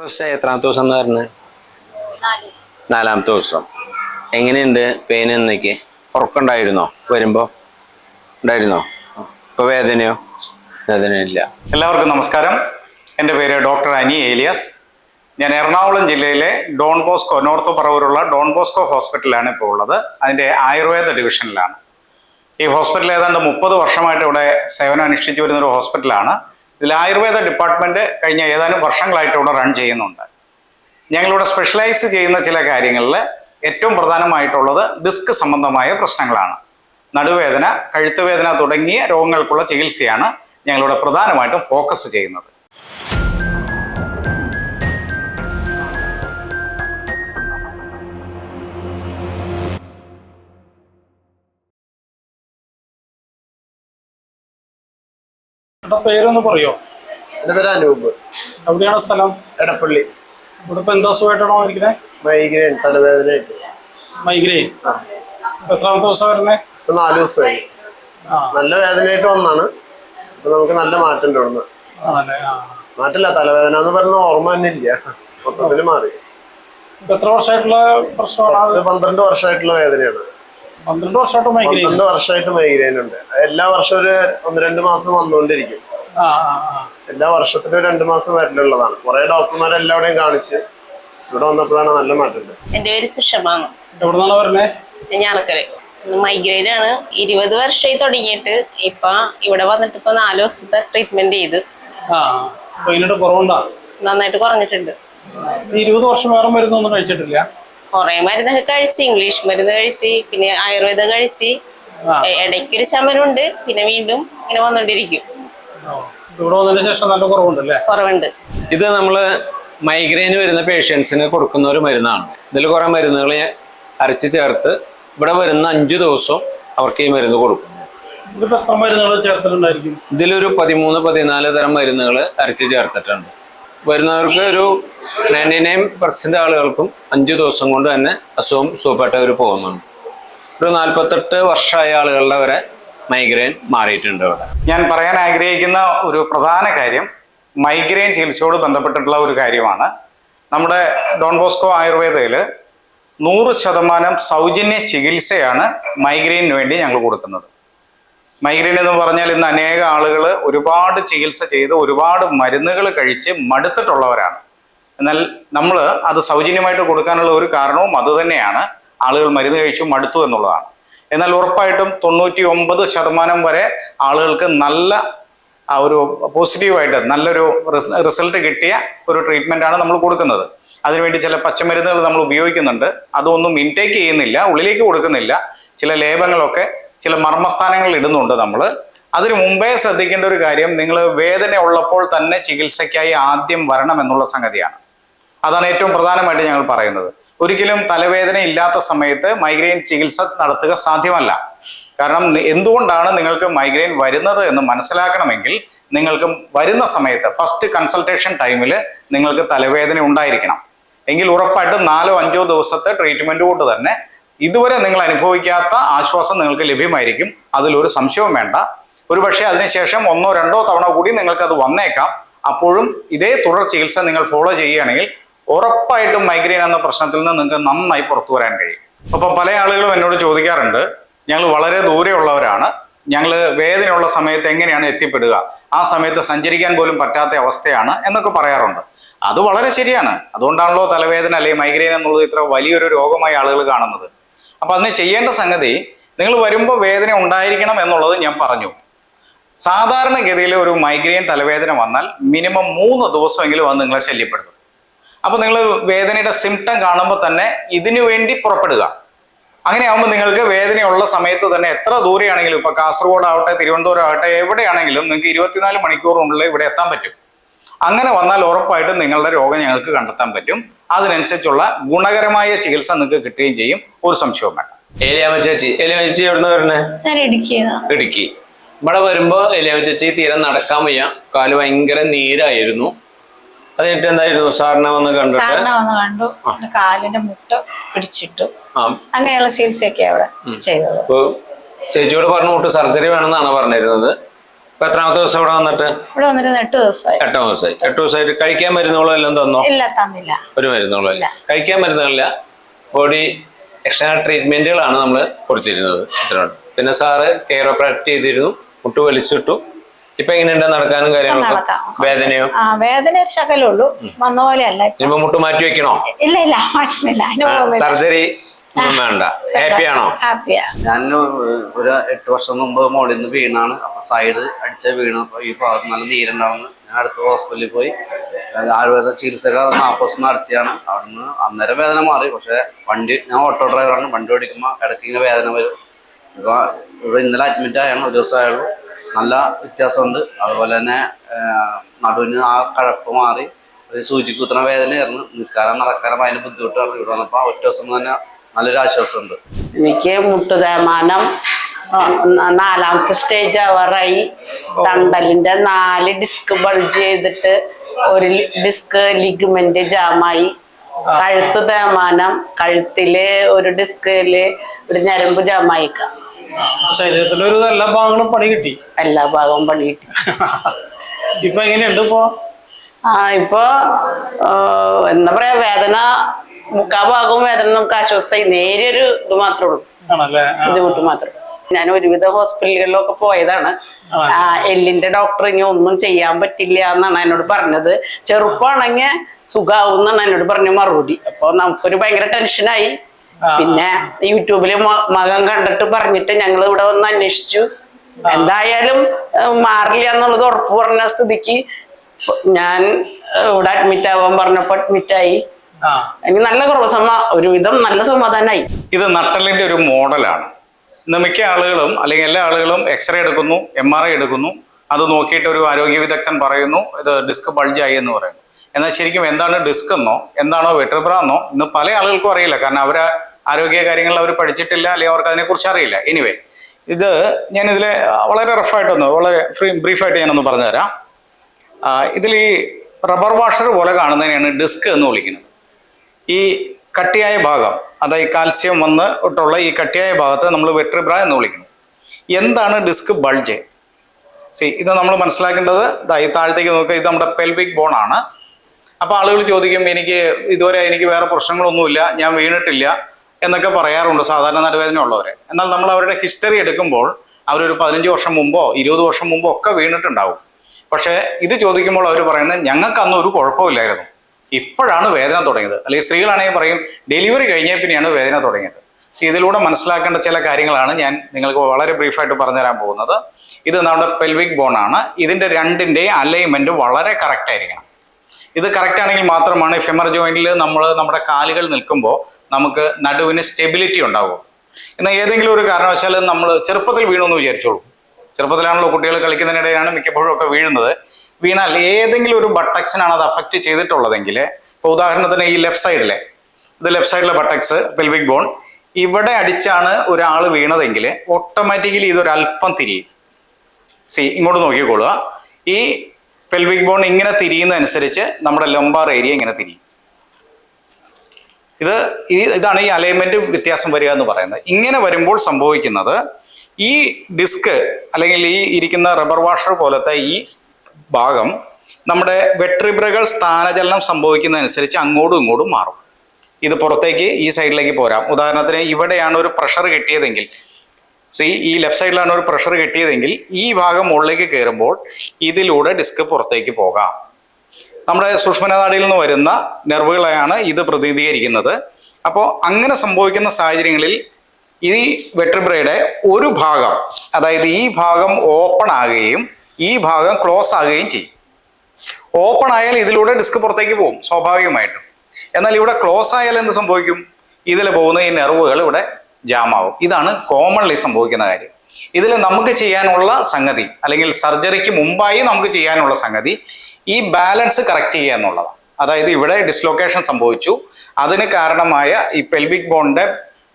ദിവസമായി എത്രാമത്തെ ദിവസം എന്ന് പറഞ്ഞത് നാലാമത്തെ ദിവസം. എങ്ങനെയുണ്ട് പെയിൻ എന്നൊക്കെ? ഉറക്കമുണ്ടായിരുന്നോ വരുമ്പോൾ ഉണ്ടായിരുന്നോ? ഇപ്പോൾ വേദനയോ? വേദനയില്ല. എല്ലാവർക്കും നമസ്കാരം. എന്റെ പേര് ഡോക്ടർ അനി ഏലിയാസ്. ഞാൻ എറണാകുളം ജില്ലയിലെ ഡോൺ ബോസ്കോ നോർത്ത് പറവൂരുള്ള ഡോൺ ബോസ്കോ ഹോസ്പിറ്റലാണ് ഇപ്പോൾ ഉള്ളത്. അതിന്റെ ആയുർവേദ ഡിവിഷനിലാണ്. ഈ ഹോസ്പിറ്റൽ ഏതാണ്ട് മുപ്പത് വർഷമായിട്ട് ഇവിടെ സേവനം അനുഷ്ഠിച്ചു വരുന്ന ഒരു ഹോസ്പിറ്റലാണ്. ഇതിൽ ആയുർവേദ ഡിപ്പാർട്ട്മെന്റ് കഴിഞ്ഞ ഏതാനും വർഷങ്ങളായിട്ട് ഇവിടെ റൺ ചെയ്യുന്നുണ്ട്. ഞങ്ങളിവിടെ സ്പെഷ്യലൈസ് ചെയ്യുന്ന ചില കാര്യങ്ങളിൽ ഏറ്റവും പ്രധാനമായിട്ടുള്ളത് ഡിസ്ക് സംബന്ധമായ പ്രശ്നങ്ങളാണ്. നടുവേദന കഴുത്തുവേദന തുടങ്ങിയ രോഗങ്ങൾക്കുള്ള ചികിത്സയാണ് ഞങ്ങളിവിടെ പ്രധാനമായിട്ടും ഫോക്കസ് ചെയ്യുന്നത്. എടാ പേരൊന്ന് പറയോ? എന്റെ പേര് അനൂപ്. എവിടെയാണ് സ്ഥലം? എടപ്പള്ളി. ഇവിടെ ഇപ്പൊ എന്താ സുഖമായിട്ടാണോ ഇരിക്കണേ? മൈഗ്രെയിൻ തലവേദന മൈഗ്രെയിൻ എത്രാമത്തെ ദിവസം വരണേ ഇപ്പൊ നാല് ദിവസമായി. നല്ല വേദനയായിട്ട് വന്നാണ്. ഇപ്പൊ നമുക്ക് നല്ല മാറ്റം ആ മാറ്റില്ല തലവേദന എന്ന് പറഞ്ഞ ഓർമ്മ തന്നെ ഇല്ല. മൊത്തത്തിൽ മാറി. എത്ര വർഷമായിട്ടുള്ള പ്രശ്നമാണ്? പന്ത്രണ്ട് വർഷമായിട്ടുള്ള വേദനയാണ്. പന്ത്രണ്ട് വർഷമായിട്ട് മൈഗ്രൈൻ പന്ത്രണ്ട് വർഷമായിട്ട് മൈഗ്രൈൻ ഉണ്ട്. എല്ലാ വർഷവും ഒരു ഒന്ന് രണ്ട് മാസം വന്നുകൊണ്ടിരിക്കും. എല്ലാ വർഷത്തിലും രണ്ട് മാസം വരലുള്ളതാണ്. കുറെ ഡോക്ടർമാരെ എല്ലാവിടെയും കാണിച്ച് ഇവിടെ വന്നപ്പോഴാണ് നല്ല മാറ്റം എന്റെ എന്റെ പേര് സുഷമാണ് എവിടുന്നാണ് വരണേ? ഞാറക്കൽ. മൈഗ്രെയിൻ ആണ്. ഇരുപത് വർഷമായി തുടങ്ങിയിട്ട് ഇപ്പൊ ഇവിടെ വന്നിട്ട് ഇപ്പൊ നാല് ദിവസത്തെ ട്രീറ്റ്മെന്റ് ചെയ്ത്. നന്നായിട്ട് കുറഞ്ഞിട്ടുണ്ട്. ഇരുപത് വർഷം വേറെ മരുന്നൊന്നും കഴിച്ചിട്ടില്ല. കുറെ മരുന്നൊക്കെ കഴിച്ച് ഇംഗ്ലീഷ് മരുന്ന് കഴിച്ച് പിന്നെ ആയുർവേദം കഴിച്ച് ഇടയ്ക്കൊരു ശമനമുണ്ട് പിന്നെ വീണ്ടും ഇങ്ങനെ വന്നോണ്ടിരിക്കും. ഓ. ഇവിടെ വന്നതിന് ശേഷം നല്ല കുറവുണ്ടല്ലേ? കുറവുണ്ട്. ഇത് നമ്മൾ മൈഗ്രെയിൻ വരുന്ന പേഷ്യൻസിന് കൊടുക്കുന്ന ഒരു മരുന്നാണ്. ഇതിൽ കുറെ മരുന്നുകൾ അരച്ച് ചേർത്ത് ഇവിടെ വരുന്ന അഞ്ചു ദിവസം അവർക്ക് ഈ മരുന്ന് കൊടുക്കും. ഇതിലൊരു പതിമൂന്ന് പതിനാല് തരം മരുന്നുകൾ അരച്ച് ചേർത്തിട്ടുണ്ട്. വരുന്നവർക്ക് ഒരു നയന്റി നയൻ പെർസെന്റ് ആളുകൾക്കും അഞ്ച് ദിവസം കൊണ്ട് തന്നെ അസുഖം സുഖപ്പെട്ടവർ പോകുന്നുണ്ട്. ഒരു നാൽപ്പത്തെട്ട് വർഷമായ ആളുകളുടെ വരെ മൈഗ്രെയിൻ മാറിയിട്ടുണ്ട് ഇവിടെ ഞാൻ പറയാൻ ആഗ്രഹിക്കുന്ന ഒരു പ്രധാന കാര്യം മൈഗ്രെയിൻ ചികിത്സയോട് ബന്ധപ്പെട്ടിട്ടുള്ള ഒരു കാര്യമാണ്. നമ്മുടെ ഡോൺ ബോസ്കോ ആയുർവേദയിൽ നൂറ് ശതമാനം സൗജന്യ ചികിത്സയാണ് മൈഗ്രെയിനു വേണ്ടി ഞങ്ങൾ കൊടുക്കുന്നത്. മൈഗ്രെയിൻ എന്ന് പറഞ്ഞാൽ ഇന്ന് അനേക ആളുകൾ ഒരുപാട് ചികിത്സ ചെയ്ത് ഒരുപാട് മരുന്നുകൾ കഴിച്ച് മടുത്തിട്ടുള്ളവരാണ്. എന്നാൽ നമ്മൾ അത് സൗജന്യമായിട്ട് കൊടുക്കാനുള്ള ഒരു കാരണവും അതുതന്നെയാണ് ആളുകൾ മരുന്ന് കഴിച്ചു മടുത്തു എന്നുള്ളതാണ്. എന്നാൽ ഉറപ്പായിട്ടും തൊണ്ണൂറ്റി ഒമ്പത് ശതമാനം വരെ ആളുകൾക്ക് നല്ല ആ ഒരു പോസിറ്റീവായിട്ട് നല്ലൊരു റിസൾട്ട് കിട്ടിയ ഒരു ട്രീറ്റ്മെന്റ് ആണ് നമ്മൾ കൊടുക്കുന്നത്. അതിനുവേണ്ടി ചില പച്ചമരുന്നുകൾ നമ്മൾ ഉപയോഗിക്കുന്നുണ്ട്. അതൊന്നും ഇൻടേക്ക് ചെയ്യുന്നില്ല ഉള്ളിലേക്ക് കൊടുക്കുന്നില്ല. ചില ലേപങ്ങളൊക്കെ ചില മർമ്മസ്ഥാനങ്ങളിൽ ഇടുന്നുണ്ട് നമ്മൾ അതിനു മുമ്പേ ശ്രദ്ധിക്കേണ്ട ഒരു കാര്യം നിങ്ങൾ വേദന ഉള്ളപ്പോൾ തന്നെ ചികിത്സയ്ക്കായി ആദ്യം വരണം എന്നുള്ള സംഗതിയാണ്. അതാണ് ഏറ്റവും പ്രധാനമായിട്ട് ഞങ്ങൾ പറയുന്നത്. ഒരിക്കലും തലവേദന ഇല്ലാത്ത സമയത്ത് മൈഗ്രെയിൻ ചികിത്സ നടത്തുക സാധ്യമല്ല. കാരണം എന്തുകൊണ്ടാണ് നിങ്ങൾക്ക് മൈഗ്രെയിൻ വരുന്നത് എന്ന് മനസ്സിലാക്കണമെങ്കിൽ നിങ്ങൾക്ക് വരുന്ന സമയത്ത് ഫസ്റ്റ് കൺസൾട്ടേഷൻ ടൈമിൽ നിങ്ങൾക്ക് തലവേദന ഉണ്ടായിരിക്കണം. എങ്കിൽ ഉറപ്പായിട്ടും നാലോ അഞ്ചോ ദിവസത്തെ ട്രീറ്റ്മെന്റ് കൊണ്ട് തന്നെ ഇതുവരെ നിങ്ങൾ അനുഭവിക്കാത്ത ആശ്വാസം നിങ്ങൾക്ക് ലഭ്യമായിരിക്കും. അതിലൊരു സംശയവും വേണ്ട. ഒരുപക്ഷെ അതിനുശേഷം ഒന്നോ രണ്ടോ തവണ കൂടി നിങ്ങൾക്ക് അത് വന്നേക്കാം. അപ്പോഴും ഇതേ തുടർ ചികിത്സ നിങ്ങൾ ഫോളോ ചെയ്യുകയാണെങ്കിൽ ഉറപ്പായിട്ടും മൈഗ്രെയിൻ എന്ന പ്രശ്നത്തിൽ നിന്ന് നിങ്ങൾക്ക് നന്നായി പുറത്തു വരാൻ കഴിയും. അപ്പം പല ആളുകളും എന്നോട് ചോദിക്കാറുണ്ട് ഞങ്ങൾ വളരെ ദൂരെയുള്ളവരാണ്. ഞങ്ങൾ വേദനയുള്ള സമയത്ത് എങ്ങനെയാണ് എത്തിപ്പെടുക? ആ സമയത്ത് സഞ്ചരിക്കാൻ പോലും പറ്റാത്ത അവസ്ഥയാണ് എന്നൊക്കെ പറയാറുണ്ട്. അത് വളരെ ശരിയാണ്. അതുകൊണ്ടാണല്ലോ തലവേദന അല്ലെങ്കിൽ മൈഗ്രെയിൻ എന്നുള്ളത് ഇത്ര വലിയൊരു രോഗമായി ആളുകൾ കാണുന്നത്. അപ്പൊ അതിന് ചെയ്യേണ്ട സംഗതി നിങ്ങൾ വരുമ്പോൾ വേദന ഉണ്ടായിരിക്കണം എന്നുള്ളത് ഞാൻ പറഞ്ഞു. സാധാരണഗതിയിൽ ഒരു മൈഗ്രെയിൻ തലവേദന വന്നാൽ മിനിമം മൂന്ന് ദിവസമെങ്കിലും അത് നിങ്ങളെ ശല്യപ്പെടുത്തും. അപ്പൊ നിങ്ങൾ വേദനയുടെ സിംറ്റം കാണുമ്പോൾ തന്നെ ഇതിനു വേണ്ടി പുറപ്പെടുക. അങ്ങനെ ആകുമ്പോൾ നിങ്ങൾക്ക് വേദനയുള്ള സമയത്ത് തന്നെ എത്ര ദൂരെയാണെങ്കിലും ഇപ്പൊ കാസർഗോഡ് ആവട്ടെ തിരുവനന്തപുരം ആവട്ടെ എവിടെയാണെങ്കിലും നിങ്ങൾക്ക് ഇരുപത്തിനാല് മണിക്കൂറിനുള്ളിൽ ഇവിടെ എത്താൻ പറ്റും. അങ്ങനെ വന്നാൽ ഉറപ്പായിട്ടും നിങ്ങളുടെ രോഗം ഞങ്ങൾക്ക് കണ്ടെത്താൻ പറ്റും. അതിനനുസരിച്ചുള്ള ഗുണകരമായ ചികിത്സ നിങ്ങൾക്ക് കിട്ടുകയും ചെയ്യും. ഒരു സംശയവും വേണ്ട. ഏലിയാമ്മ ചേച്ചി ഏലിയാമ്മ ചേച്ചി എവിടുന്ന് വരണേ ഞാൻ ഇടുക്കിയതാ ഇടുക്കി. ഇവിടെ വരുമ്പോ ഏലിയാമ്മ ചേച്ചി തീരെ നടക്കാൻ വയ്യ. കാൽ ഭയങ്കര നീരായിരുന്നു. അത് കഴിഞ്ഞിട്ട് എന്തായിരുന്നു? സാറിനെ വന്ന് കണ്ടിട്ട്? സാറിനെ വന്ന് കണ്ടു. പിന്നെ കാലിന്റെ മുട്ട പിടിച്ചിട്ടു. ആ. അങ്ങനെയുള്ള ചികിത്സയൊക്കെ അവിടെ ചെയ്തത്. ഇപ്പൊ ചേച്ചിയോട് പറഞ്ഞു മുട്ട് സർജറി വേണമെന്നാണ് പറഞ്ഞിരുന്നത്. ഇപ്പൊ എത്രാമത്തെ ദിവസം ഇവിടെ വന്നിട്ട്? ഇവിടെ വന്നിട്ട് എട്ട് ദിവസമായി. എട്ടാം ദിവസമായി. എട്ട് ദിവസമായിട്ട് കഴിക്കാൻ മരുന്നുകളോ എല്ലാം തന്നോ? ഇല്ല തന്നില്ല. ഒരു മരുന്നുകളോ ഇല്ല. കഴിക്കാൻ മരുന്നുകളില്ല. ബോഡി എക്സ്ട്രാ ട്രീറ്റ്മെന്റുകളാണ് നമ്മൾ കൊടുത്തിരുന്നത് ഇത്രയുണ്ട് പിന്നെ സാറ് കെയറോപ്രാക്ട് ചെയ്തിരുന്നു മുട്ട് വലിച്ചിട്ടു. ഇപ്പൊ എങ്ങനെയുണ്ട് നടക്കാനും കാര്യങ്ങളൊക്കെ? വേദനയോ? ആ വേദന ഒരു ശകലേ ഉള്ളൂ. വന്ന പോലെയല്ല ഇപ്പൊ. ഇനിയിപ്പോ മുട്ട് മാറ്റി വെക്കണോ? ഇല്ല ഇല്ല മാറ്റുന്നില്ല. സർജറി വേണ്ട. ഹാപ്പിയാണോ ഹാപ്പിയാ ഞാൻ ഒരു എട്ട് വർഷം മുമ്പ് മോളിൽ നിന്ന് വീണാണ്. അപ്പൊ സൈഡ് അടിച്ച വീണ്. ഈ ഭാഗത്ത് നല്ല നീരുണ്ടാവുന്നു. ഞാൻ അടുത്ത ഹോസ്പിറ്റലിൽ പോയി. ആയുർവേദ ചികിത്സകൾ നാൽപ്പത് ദിവസം നടത്തിയാണ്. അവിടുന്ന് അന്നേരം വേദന മാറി. പക്ഷെ വണ്ടി ഞാൻ ഓട്ടോ ഡ്രൈവറാണ് വണ്ടി ഓടിക്കുമ്പോൾ ഇടയ്ക്ക് ഇങ്ങനെ വേദന വരും. ഇപ്പൊ ഇവിടെ ഇന്നലെ അഡ്മിറ്റ് ആയാണ്. ഒരു ദിവസമായുള്ളൂ നല്ല വ്യത്യാസമുണ്ട്. അതുപോലെ തന്നെ നടുവിന് ആ കഴപ്പ് മാറി. ഒരു സൂചി കുത്തുന്ന വേദനയായിരുന്നു. നിൽക്കാനും നടക്കാനും അതിന് ബുദ്ധിമുട്ടാണ്. ഇവിടെ വന്നപ്പോൾ ഒറ്റ ദിവസം തന്നെ നല്ലൊരു ആശ്വാസമുണ്ട് എനിക്ക് മുട്ടുതേമാനം നാലാമത്തെ സ്റ്റേജ് അവറായി തണ്ടലിന്റെ നാല് ഡിസ്ക് ബൾജ് ചെയ്തിട്ട് ഒരു ഡിസ്ക് ലിഗ്മെന്റ് ജാമായി കഴുത്ത് തേമാനം കഴുത്തിൽ ഒരു ഡിസ്കിൽ ഒരു ഞരമ്പ് ജാമായിക്കാം ശരീരത്തിലെ ഒരു എല്ലാ ഭാഗങ്ങളും പണി കിട്ടി. എല്ലാ ഭാഗവും പണി കിട്ടി. ഇപ്പൊ എങ്ങനെയുണ്ട് ഇപ്പോ? ആ ഇപ്പൊ എന്താ പറയാ വേദന മുക്കാ ഭാഗവും വേദന നമുക്ക് ആശ്വാസമായി നേരിയൊരു ഇത് മാത്രമേ ഉള്ളൂ. ബുദ്ധിമുട്ട് മാത്രം. ഞാൻ ഒരുവിധ ഹോസ്പിറ്റലുകളിലൊക്കെ പോയതാണ്. എല്ലിന്റെ ഡോക്ടർ ഇനി ഒന്നും ചെയ്യാൻ പറ്റില്ല എന്നാണ് എന്നോട് പറഞ്ഞത്. ചെറുപ്പമാണെങ്കിൽ സുഖാവും എന്നാണ് എന്നോട് പറഞ്ഞ മറുപടി. അപ്പൊ നമുക്കൊരു ഭയങ്കര ടെൻഷനായി പിന്നെ യൂട്യൂബിൽ മകൻ കണ്ടിട്ട് പറഞ്ഞിട്ട് ഞങ്ങൾ ഇവിടെ വന്ന് അന്വേഷിച്ചു. എന്തായാലും മാറില്ല എന്നുള്ളത് ഉറപ്പ് പറഞ്ഞ സ്ഥിതിക്ക് ഞാൻ ഇവിടെ അഡ്മിറ്റ് ആവാൻ പറഞ്ഞപ്പോ അഡ്മിറ്റ് എനിക്ക് നല്ല കുറവ് ഒരുവിധം നല്ല സമാധാനമായി ഇത് നട്ടലിന്റെ ഒരു മോഡലാണ്. ഇന്ന് മിക്ക ആളുകളും അല്ലെങ്കിൽ എല്ലാ ആളുകളും എക്സ്റേ എടുക്കുന്നു എം ആർ ഐ എടുക്കുന്നു. അത് നോക്കിയിട്ട് ഒരു ആരോഗ്യ വിദഗ്ധൻ പറയുന്നു ഇത് ഡിസ്ക് ബൾജായി എന്ന് പറയുന്നു. എന്നാൽ ശരിക്കും എന്താണ് ഡിസ്ക് എന്നോ എന്താണോ വെട്രിബ്ര എന്നോ ഇന്ന് പല ആളുകൾക്കും അറിയില്ല. കാരണം അവർ ആരോഗ്യ കാര്യങ്ങൾ അവർ പഠിച്ചിട്ടില്ല അല്ലെങ്കിൽ അവർക്ക് അതിനെക്കുറിച്ച് അറിയില്ല. എനിവേ ഇത് ഞാൻ ഇതിൽ വളരെ റഫായിട്ടൊന്ന് വളരെ ഫ്രീ ബ്രീഫായിട്ട് ഞാനൊന്ന് പറഞ്ഞുതരാം. ഇതിൽ ഈ റബ്ബർ വാഷർ പോലെ കാണുന്നതിനെയാണ് ഡിസ്ക് എന്ന് വിളിക്കുന്നത്. ഈ കട്ടിയായ ഭാഗം അതായത് കാൽസ്യം വന്ന് ഇട്ടുള്ള ഈ കട്ടിയായ ഭാഗത്ത് നമ്മൾ വെട്രിബ്ര എന്ന് വിളിക്കുന്നു. എന്താണ് ഡിസ്ക് ബൾജ്? സി ഇത് നമ്മൾ മനസ്സിലാക്കേണ്ടത് ഇതായി താഴത്തേക്ക് നോക്കുക ഇത് നമ്മുടെ പെൽവിക് ബോൺ ആണ്. അപ്പോൾ ആളുകൾ ചോദിക്കും എനിക്ക് ഇതുവരെ എനിക്ക് വേറെ പ്രശ്നങ്ങളൊന്നുമില്ല ഞാൻ വീണിട്ടില്ല എന്നൊക്കെ പറയാറുണ്ട് സാധാരണ നടുവേദന ഉള്ളവർ എന്നാൽ നമ്മൾ അവരുടെ ഹിസ്റ്ററി എടുക്കുമ്പോൾ അവരൊരു പതിനഞ്ച് വർഷം മുമ്പോ ഇരുപത് വർഷം മുമ്പോ ഒക്കെ വീണിട്ടുണ്ടാവും. പക്ഷേ ഇത് ചോദിക്കുമ്പോൾ അവർ പറയുന്നത് ഞങ്ങൾക്ക് അന്ന് ഒരു കുഴപ്പമില്ലായിരുന്നു. ഇപ്പോഴാണ് വേദന തുടങ്ങിയത്. അല്ലെങ്കിൽ സ്ത്രീകളാണെങ്കിൽ പറയും ഡെലിവറി കഴിഞ്ഞ പിന്നെയാണ് വേദന തുടങ്ങിയത്. സോ ഇതിലൂടെ മനസ്സിലാക്കേണ്ട ചില കാര്യങ്ങളാണ് ഞാൻ നിങ്ങൾക്ക് വളരെ ബ്രീഫായിട്ട് പറഞ്ഞുതരാൻ പോകുന്നത്. ഇത് നമ്മുടെ പെൽവിക് ബോൺ ആണ്. ഇതിന്റെ രണ്ടിന്റെയും അലൈൻമെന്റ് വളരെ കറക്റ്റ് ആയിരിക്കണം. ഇത് കറക്റ്റ് ആണെങ്കിൽ മാത്രമാണ് ഫെമർ ജോയിന്റിൽ നമ്മൾ നമ്മുടെ കാലുകൾ നിൽക്കുമ്പോൾ നമുക്ക് നടുവിന് സ്റ്റെബിലിറ്റി ഉണ്ടാവും എന്നാൽ ഏതെങ്കിലും ഒരു കാരണവശാലും നമ്മൾ ചെറുപ്പത്തിൽ വീണു എന്ന് വിചാരിച്ചോളൂ. ചെറുപ്പത്തിലാണല്ലോ കുട്ടികൾ കളിക്കുന്നതിനിടെയാണ് മിക്കപ്പോഴും ഒക്കെ വീഴുന്നത്. വീണാൽ ഏതെങ്കിലും ഒരു ബട്ടക്സിനാണ് അത് അഫക്റ്റ് ചെയ്തിട്ടുള്ളതെങ്കിൽ ഇപ്പോൾ ഉദാഹരണത്തിന് ഈ ലെഫ്റ്റ് സൈഡിലെ ഇത് ലെഫ്റ്റ് സൈഡിലെ ബട്ടക്സ് പെൽവിക് ബോൺ ഇവിടെ അടിച്ചാണ് ഒരാൾ വീണതെങ്കിൽ ഓട്ടോമാറ്റിക്കലി ഇതൊരു തിരിയും. സി ഇങ്ങോട്ട് നോക്കിക്കോളുക. ഈ പെൽവിക് ബോൺ ഇങ്ങനെ തിരിയുന്നതനുസരിച്ച് നമ്മുടെ ലംബാർ ഏരിയ ഇങ്ങനെ തിരിയും. ഇത് ഇതാണ് ഈ അലൈൻമെന്റ് വ്യത്യാസം വരിക എന്ന് പറയുന്നത്. ഇങ്ങനെ വരുമ്പോൾ സംഭവിക്കുന്നത് ഈ ഡിസ്ക് അല്ലെങ്കിൽ ഈ ഇരിക്കുന്ന റബ്ബർ വാഷർ പോലത്തെ ഈ ഭാഗം നമ്മുടെ വെട്രിബ്രകൾ സ്ഥാനചലനം സംഭവിക്കുന്നതനുസരിച്ച് അങ്ങോട്ടും ഇങ്ങോട്ടും മാറും. ഇത് പുറത്തേക്ക് ഈ സൈഡിലേക്ക് പോരാം. ഉദാഹരണത്തിന് ഇവിടെയാണ് ഒരു പ്രഷർ കിട്ടിയതെങ്കിൽ സി ഈ ലെഫ്റ്റ് സൈഡിലാണ് ഒരു പ്രഷർ കിട്ടിയതെങ്കിൽ ഈ ഭാഗം മുകളിലേക്ക് കയറുമ്പോൾ ഇതിലൂടെ ഡിസ്ക് പുറത്തേക്ക് പോകാം. നമ്മുടെ സൂക്ഷ്മനാടിയിൽ നിന്ന് വരുന്ന നെർവുകളെയാണ് ഇത് പ്രതിനിധീകരിക്കുന്നത് അപ്പോൾ അങ്ങനെ സംഭവിക്കുന്ന സാഹചര്യങ്ങളിൽ ഈ വെട്രിബ്രയുടെ ഒരു ഭാഗം അതായത് ഈ ഭാഗം ഓപ്പൺ ആകുകയും ഈ ഭാഗം ക്ലോസ് ആകുകയും ചെയ്യും. ഓപ്പൺ ആയാൽ ഇതിലൂടെ ഡിസ്ക് പുറത്തേക്ക് പോകും സ്വാഭാവികമായിട്ടും. എന്നാൽ ഇവിടെ ക്ലോസ് ആയാൽ എന്ത് സംഭവിക്കും? ഇതിൽ പോകുന്ന ഈ നെർവുകൾ ഇവിടെ ജാമാവും. ഇതാണ് കോമൺലി സംഭവിക്കുന്ന കാര്യം. ഇതിൽ നമുക്ക് ചെയ്യാനുള്ള സംഗതി അല്ലെങ്കിൽ സർജറിക്ക് മുമ്പായി നമുക്ക് ചെയ്യാനുള്ള സംഗതി ഈ ബാലൻസ് കറക്റ്റ് ചെയ്യുക എന്നുള്ളതാണ്. അതായത് ഇവിടെ ഡിസ്ലൊക്കേഷൻ സംഭവിച്ചു. അതിന് കാരണമായ ഈ പെൽവിക് ബോണിന്റെ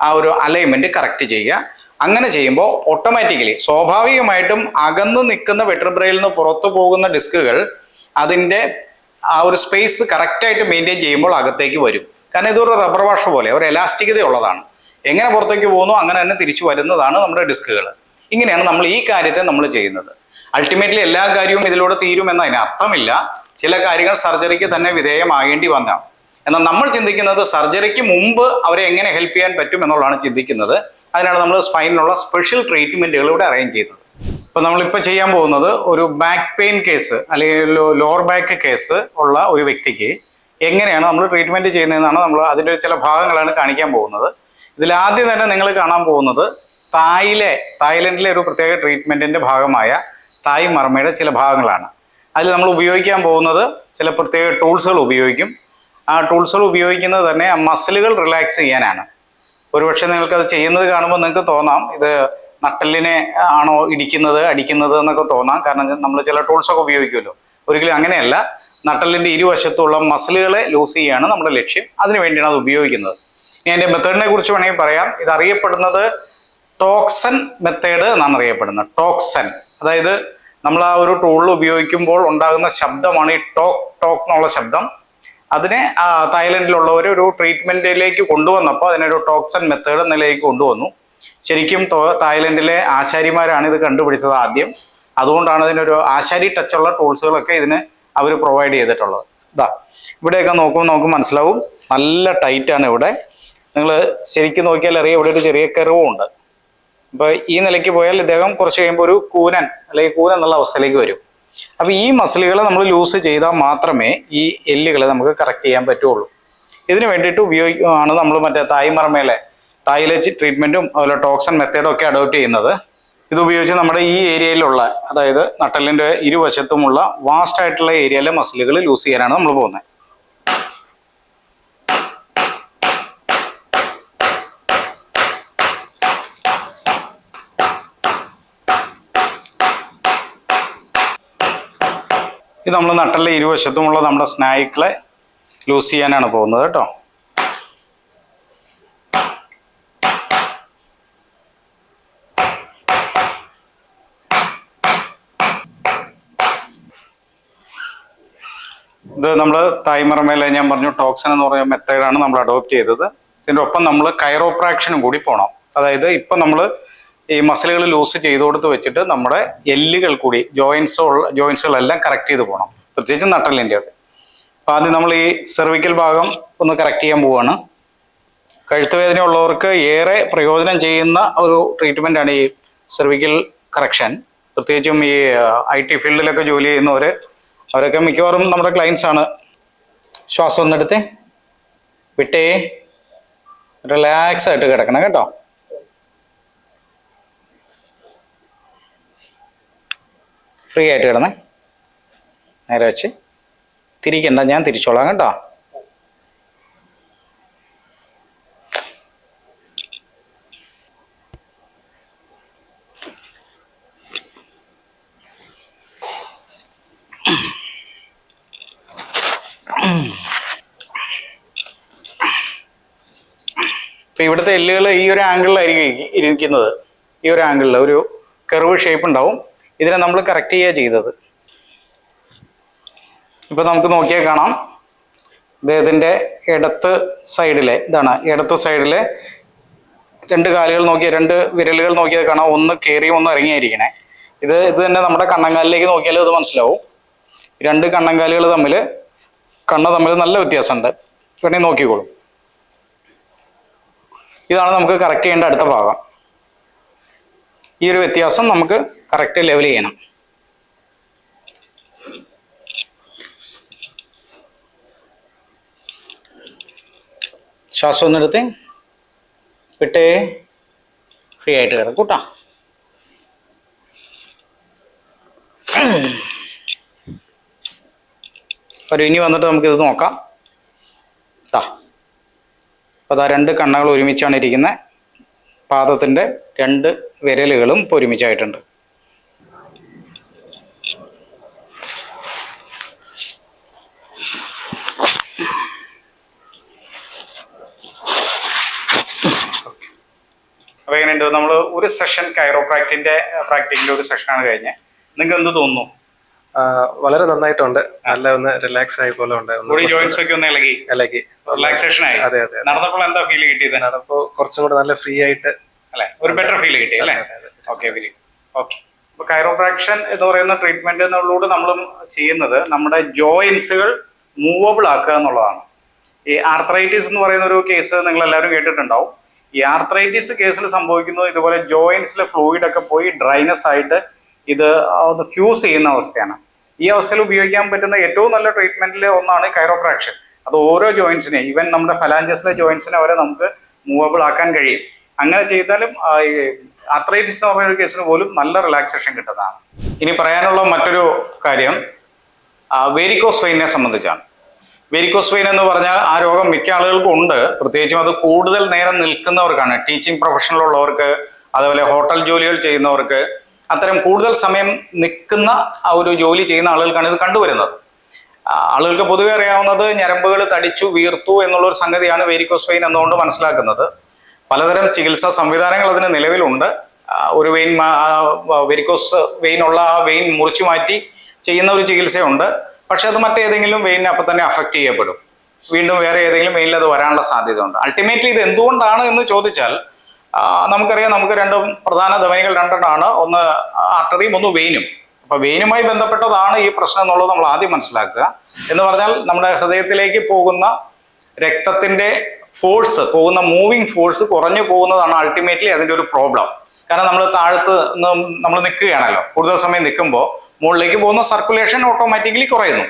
ആ ഒരു അലൈൻമെന്റ് കറക്റ്റ് ചെയ്യുക. അങ്ങനെ ചെയ്യുമ്പോൾ ഓട്ടോമാറ്റിക്കലി സ്വാഭാവികമായിട്ടും അകന്നു നിൽക്കുന്ന വെട്രിബ്രയിൽ നിന്ന് പുറത്തു പോകുന്ന ഡിസ്കുകൾ അതിന്റെ ആ ഒരു സ്പേസ് കറക്റ്റായിട്ട് മെയിന്റെയിൻ ചെയ്യുമ്പോൾ അകത്തേക്ക് വരും. കാരണം ഇതൊരു റബ്ബർ വാഷ് പോലെ ഒരു എലാസ്റ്റികത ഉള്ളതാണ്. എങ്ങനെ പുറത്തേക്ക് പോകുന്നു അങ്ങനെ തന്നെ തിരിച്ചു വരുന്നതാണ് നമ്മുടെ ഡിസ്കുകൾ. ഇങ്ങനെയാണ് നമ്മൾ ഈ കാര്യത്തെ നമ്മൾ ചെയ്യുന്നത്. അൾട്ടിമേറ്റ്ലി എല്ലാ കാര്യവും ഇതിലൂടെ തീരുമെന്ന് അതിന് അർത്ഥമില്ല ചില കാര്യങ്ങൾ സർജറിക്ക് തന്നെ വിധേയമാകേണ്ടി വന്നാം എന്നാൽ നമ്മൾ ചിന്തിക്കുന്നത് സർജറിക്ക് മുമ്പ് അവരെ എങ്ങനെ ഹെൽപ്പ് ചെയ്യാൻ പറ്റും എന്നുള്ളതാണ് ചിന്തിക്കുന്നത്. അതിനാണ് നമ്മൾ സ്പൈനിനുള്ള സ്പെഷ്യൽ ട്രീറ്റ്മെന്റുകൾ ഇവിടെ അറേഞ്ച് ചെയ്യുന്നത്. ഇപ്പോൾ നമ്മളിപ്പോൾ ചെയ്യാൻ പോകുന്നത് ഒരു ബാക്ക് പെയിൻ കേസ് അല്ലെങ്കിൽ ലോവർ ബാക്ക് കേസ് ഉള്ള ഒരു വ്യക്തിക്ക് എങ്ങനെയാണ് നമ്മൾ ട്രീറ്റ്മെന്റ് ചെയ്യുന്നതെന്നാണ് നമ്മൾ അതിന്റെ ചില ഭാഗങ്ങളാണ് കാണിക്കാൻ പോകുന്നത്. ഇതിൽ ആദ്യം തന്നെ നിങ്ങൾ കാണാൻ പോകുന്നത് തായിലെ തായ്ലൻഡിലെ ഒരു പ്രത്യേക ട്രീറ്റ്മെന്റിന്റെ ഭാഗമായ തായ് മർമ്മയുടെ ചില ഭാഗങ്ങളാണ്. അതിൽ നമ്മൾ ഉപയോഗിക്കാൻ പോകുന്നത് ചില പ്രത്യേക ടൂൾസുകൾ ഉപയോഗിക്കും. ആ ടൂൾസുകൾ ഉപയോഗിക്കുന്നത് തന്നെ മസിലുകൾ റിലാക്സ് ചെയ്യാനാണ്. ഒരുപക്ഷെ നിങ്ങൾക്ക് അത് ചെയ്യുന്നത് കാണുമ്പോൾ നിങ്ങൾക്ക് തോന്നാം ഇത് നട്ടലിനെ ആണോ ഇടിക്കുന്നത് അടിക്കുന്നത് എന്നൊക്കെ തോന്നാം. കാരണം നമ്മൾ ചില ടൂൾസൊക്കെ ഉപയോഗിക്കുമല്ലോ. ഒരിക്കലും അങ്ങനെയല്ല. നട്ടലിന്റെ ഇരുവശത്തുള്ള മസിലുകളെ ലൂസ് ചെയ്യുകയാണ് നമ്മുടെ ലക്ഷ്യം. അതിനു വേണ്ടിയാണ് അത് ഉപയോഗിക്കുന്നത്. ഇനി അതിന്റെ മെത്തേഡിനെ കുറിച്ച് വേണമെങ്കിൽ പറയാം. ഇത് അറിയപ്പെടുന്നത് ടോക്സൻ മെത്തേഡ് എന്നാണ് അറിയപ്പെടുന്നത്. ടോക്സൻ അതായത് നമ്മൾ ആ ഒരു ടൂൾ ഉപയോഗിക്കുമ്പോൾ ഉണ്ടാകുന്ന ശബ്ദമാണ് ഈ ടോക്ക് ടോക്ക് എന്നുള്ള ശബ്ദം. അതിനെ തായ്ലൻഡിലുള്ളവർ ഒരു ട്രീറ്റ്മെന്റിലേക്ക് കൊണ്ടുവന്നപ്പോൾ അതിനൊരു ടോക്സൺ മെത്തേഡ് നിലയിലേക്ക് കൊണ്ടുവന്നു. ശരിക്കും തായ്ലൻഡിലെ ആശാരിമാരാണ് ഇത് കണ്ടുപിടിച്ചത് ആദ്യം. അതുകൊണ്ടാണ് ഇതിനൊരു ആശാരി ടച്ചുള്ള ടൂൾസുകളൊക്കെ ഇതിന് അവർ പ്രൊവൈഡ് ചെയ്തിട്ടുള്ളത്. ഇതാ ഇവിടെയൊക്കെ നോക്കുമ്പോൾ നമുക്ക് മനസ്സിലാവും. നല്ല ടൈറ്റാണ് ഇവിടെ. നിങ്ങൾ ശരിക്കും നോക്കിയാൽ അറിയാം ഇവിടെ ഒരു ചെറിയ കെറിവും ഉണ്ട്. അപ്പോൾ ഈ നിലയ്ക്ക് പോയാൽ ഇദ്ദേഹം കുറച്ച് കഴിയുമ്പോൾ ഒരു കൂനൻ അല്ലെങ്കിൽ കൂനൻ എന്നുള്ള അവസ്ഥയിലേക്ക് വരും. അപ്പോൾ ഈ മസിലുകൾ നമ്മൾ ലൂസ് ചെയ്താൽ മാത്രമേ ഈ എല്ലുകൾ നമുക്ക് കറക്റ്റ് ചെയ്യാൻ പറ്റുള്ളൂ. ഇതിന് വേണ്ടിയിട്ട് ഉപയോഗിക്കുകയാണ് നമ്മൾ മറ്റേ തായ് മർമയിലെ തായിലെ ട്രീറ്റ്മെന്റും അതുപോലെ ടോക്സൺ മെത്തേഡും ഒക്കെ അഡോപ്റ്റ് ചെയ്യുന്നത്. ഇത് ഉപയോഗിച്ച് നമ്മുടെ ഈ ഏരിയയിലുള്ള അതായത് നട്ടലിന്റെ ഇരുവശത്തുമുള്ള വാസ്റ്റ് ആയിട്ടുള്ള ഏരിയയിലെ മസിലുകൾ ലൂസ് ചെയ്യാനാണ് നമ്മൾ പോകുന്നത്. ഇത് നമ്മൾ നട്ടലിലെ ഇരുവശത്തുമുള്ള നമ്മുടെ സ്നായുക്കളെ ലൂസ് ചെയ്യാനാണ് പോകുന്നത് കേട്ടോ. ഇത് നമ്മൾ തായ്മറമേലെ ഞാൻ പറഞ്ഞു ടോക്സൻ എന്ന് പറയുന്ന മെത്തേഡാണ് നമ്മൾ അഡോപ്റ്റ് ചെയ്തത്. ഇതിന്റെ ഒപ്പം നമ്മൾ കൈറോപ്രാക്ഷനും കൂടി പോകണം അതായത് ഇപ്പം നമ്മൾ ഈ മസിലുകൾ ലൂസ് ചെയ്ത് കൊടുത്ത് വെച്ചിട്ട് നമ്മുടെ എല്ലുകൾ കൂടി ജോയിൻസ് ജോയിൻസുകളെല്ലാം കറക്റ്റ് ചെയ്ത് പോകണം പ്രത്യേകിച്ച് നട്ടലിന്റെ ഒക്കെ അപ്പം ആദ്യം നമ്മൾ ഈ സെർവിക്കൽ ഭാഗം ഒന്ന് കറക്റ്റ് ചെയ്യാൻ പോവാണ്. കഴുത്ത് വേദന ഉള്ളവർക്ക് ഏറെ പ്രയോജനം ചെയ്യുന്ന ഒരു ട്രീറ്റ്മെന്റ് ആണ് ഈ സെർവിക്കൽ കറക്ഷൻ പ്രത്യേകിച്ചും ഈ ഐ ടി ഫീൽഡിലൊക്കെ ജോലി ചെയ്യുന്നവർ അവരൊക്കെ മിക്കവാറും നമ്മുടെ ക്ലയൻസ് ആണ്. ശ്വാസം ഒന്നെടുത്ത് വിട്ടേ. റിലാക്സ് ആയിട്ട് കിടക്കണം കേട്ടോ. ഫ്രീ ആയിട്ട് കിടന്നേ. നേരെ വെച്ച് തിരിക്കണ്ട ഞാൻ തിരിച്ചോളാം കേട്ടോ. ഇപ്പൊ ഇവിടുത്തെ എല്ലുകൾ ഈ ഒരു ആംഗിളിലായിരിക്കും ഇരി- ഇരിക്കുന്നത്. ഈ ഒരു ആംഗിളിൽ ഒരു കർവ് ഷേപ്പ് ഉണ്ടാവും. ഇതിനെ നമ്മൾ കറക്റ്റ് ചെയ്യുക ചെയ്തത്. ഇപ്പൊ നമുക്ക് നോക്കിയാൽ കാണാം. ഇതിന്റെ ഇടത്ത് സൈഡിലെ ഇതാണ് ഇടത്ത് സൈഡിലെ രണ്ട് കാലുകൾ നോക്കിയ രണ്ട് വിരലുകൾ നോക്കിയത് കാണാം. ഒന്ന് കയറിയും ഒന്ന് ഇറങ്ങിയായിരിക്കണേ ഇത് ഇത് തന്നെ നമ്മുടെ കണ്ണങ്കാലിലേക്ക് നോക്കിയാൽ ഇത് മനസ്സിലാവും. രണ്ട് കണ്ണങ്കാലുകൾ തമ്മിൽ കണ്ണ് തമ്മിൽ നല്ല വ്യത്യാസമുണ്ട്. വേണമെങ്കിൽ നോക്കിക്കോളും. ഇതാണ് നമുക്ക് കറക്റ്റ് ചെയ്യേണ്ട അടുത്ത ഭാഗം. ഈ ഒരു വ്യത്യാസം നമുക്ക് കറക്റ്റ് ലെവൽ ചെയ്യണം. ശ്വാസം ഒന്നെടുത്ത് വിട്ടേ ഫ്രീ ആയിട്ട് കിടക്കും കൂട്ടാം? ഒരു ഇനി വന്നിട്ട് നമുക്കിത് നോക്കാം. ദാ. അപ്പോൾ അതാ രണ്ട് കണ്ണുകൾ ഒരുമിച്ചാണ് ഇരിക്കുന്നത് പാദത്തിന്റെ രണ്ട് വിരലുകളും ഇപ്പോൾ ഒരുമിച്ചായിട്ടുണ്ട്. അപ്പോൾ എങ്ങനെയുണ്ട്? നമ്മൾ ഒരു സെഷൻ കൈറോപ്രാക്റ്റിന്റെ പ്രാക്ടിന്റെ ഒരു സെഷനാണ് കഴിഞ്ഞത് നിങ്ങൾക്ക് എന്ത് തോന്നുന്നു? വളരെ നന്നായിട്ടുണ്ട്. നല്ല ഒന്ന് റിലാക്സ് ആയി പോലെ ഉണ്ട്. ഒന്ന് ഒക്കെ ഇളകി. ഇളകി. റിലാക്സേഷൻ ആയി. അതെ അതെ നടന്നപ്പോൾ എന്താ ഫീൽ കിട്ടിയത്? നടപ്പോ കുറച്ചും കൂടെ നല്ല ഫ്രീ ആയിട്ട് അല്ലെ? ഒരു ബെറ്റർ ഫീൽ കിട്ടി അല്ലേ? ഓക്കെ വെരി ഓക്കെ ഇപ്പൊ കൈറോപ്രാക്ഷൻ എന്ന് പറയുന്ന ട്രീറ്റ്മെന്റ് എന്നുള്ളൂടെ നമ്മൾ ചെയ്യുന്നത് നമ്മുടെ ജോയിൻസുകൾ മൂവബിൾ ആക്കുക എന്നുള്ളതാണ്. ഈ ആർത്രൈറ്റിസ് എന്ന് പറയുന്ന ഒരു കേസ് നിങ്ങൾ എല്ലാവരും കേട്ടിട്ടുണ്ടാവും. ഈ ആർത്രൈറ്റിസ് കേസിൽ സംഭവിക്കുന്നത് ഇതുപോലെ ജോയിൻസിലെ ഫ്ലൂയിഡ് ഒക്കെ പോയി ഡ്രൈനസ് ആയിട്ട് ഇത് ഫ്യൂസ് ചെയ്യുന്ന അവസ്ഥയാണ്. ഈ അവസ്ഥയിൽ ഉപയോഗിക്കാൻ പറ്റുന്ന ഏറ്റവും നല്ല ട്രീറ്റ്മെന്റിൽ ഒന്നാണ് കൈറോപ്രാക്ഷൻ അത് ഓരോ ജോയിൻസിനെ ഈവൻ നമ്മുടെ ഫലാഞ്ചസിലെ ജോയിൻസിനെ വരെ നമുക്ക് മൂവബിൾ ആക്കാൻ കഴിയും. അങ്ങനെ ചെയ്താലും അത്രൈറ്റിസ് എന്ന് പറയുന്ന ഒരു കേസിന് പോലും നല്ല റിലാക്സേഷൻ കിട്ടുന്നതാണ്. ഇനി പറയാനുള്ള മറ്റൊരു കാര്യം വേരിക്കോസ് വെയിനെ സംബന്ധിച്ചാണ്. വെരിക്കോസ് വെയിൻ എന്ന് പറഞ്ഞാൽ ആ രോഗം മിക്ക ആളുകൾക്കും ഉണ്ട്. പ്രത്യേകിച്ചും അത് കൂടുതൽ നേരം നിൽക്കുന്നവർക്കാണ്. ടീച്ചിങ് പ്രൊഫഷനിലുള്ളവർക്ക് അതുപോലെ ഹോട്ടൽ ജോലികൾ ചെയ്യുന്നവർക്ക് അത്തരം കൂടുതൽ സമയം നിൽക്കുന്ന ആ ഒരു ജോലി ചെയ്യുന്ന ആളുകൾക്കാണ് ഇത് കണ്ടുവരുന്നത്. ആളുകൾക്ക് പൊതുവെ അറിയാവുന്നത് ഞരമ്പുകൾ തടിച്ചു വീർത്തു എന്നുള്ള ഒരു സംഗതിയാണ് വെരിക്കോസ് വെയിൻ എന്നുകൊണ്ട് മനസ്സിലാക്കുന്നത്. പലതരം ചികിത്സാ സംവിധാനങ്ങൾ അതിന് നിലവിലുണ്ട്. ഒരു വെയിൻ വെരിക്കോസ് വെയിൻ ഉള്ള ആ വെയിൻ മുറിച്ചു മാറ്റി ചെയ്യുന്ന ഒരു ചികിത്സയുണ്ട്. പക്ഷെ അത് മറ്റേതെങ്കിലും വെയിനെ അപ്പം തന്നെ അഫക്റ്റ് ചെയ്യപ്പെടും. വീണ്ടും വേറെ ഏതെങ്കിലും വെയിനിൽ അത് വരാനുള്ള സാധ്യത ഉണ്ട് അൾട്ടിമേറ്റ്ലി ഇത് എന്തുകൊണ്ടാണ് എന്ന് ചോദിച്ചാൽ നമുക്കറിയാം നമുക്ക് രണ്ടും പ്രധാന ധമനികൾ രണ്ടെണ്ണമാണ് ഒന്ന് ആർട്ടറിയും ഒന്ന് വെയിനും അപ്പൊ വെയിനുമായി ബന്ധപ്പെട്ടതാണ് ഈ പ്രശ്നം എന്നുള്ളത് നമ്മൾ ആദ്യം മനസ്സിലാക്കുക. എന്ന് പറഞ്ഞാൽ നമ്മുടെ ഹൃദയത്തിലേക്ക് പോകുന്ന രക്തത്തിന്റെ ഫോഴ്സ് പോകുന്ന മൂവിങ് ഫോഴ്സ് കുറഞ്ഞു പോകുന്നതാണ് അൾട്ടിമേറ്റ്ലി അതിന്റെ ഒരു പ്രോബ്ലം കാരണം നമ്മൾ താഴത്ത് നമ്മൾ നിൽക്കുകയാണല്ലോ. കൂടുതൽ സമയം നിൽക്കുമ്പോൾ മുകളിലേക്ക് പോകുന്ന സർക്കുലേഷൻ ഓട്ടോമാറ്റിക്കലി കുറയുന്നു.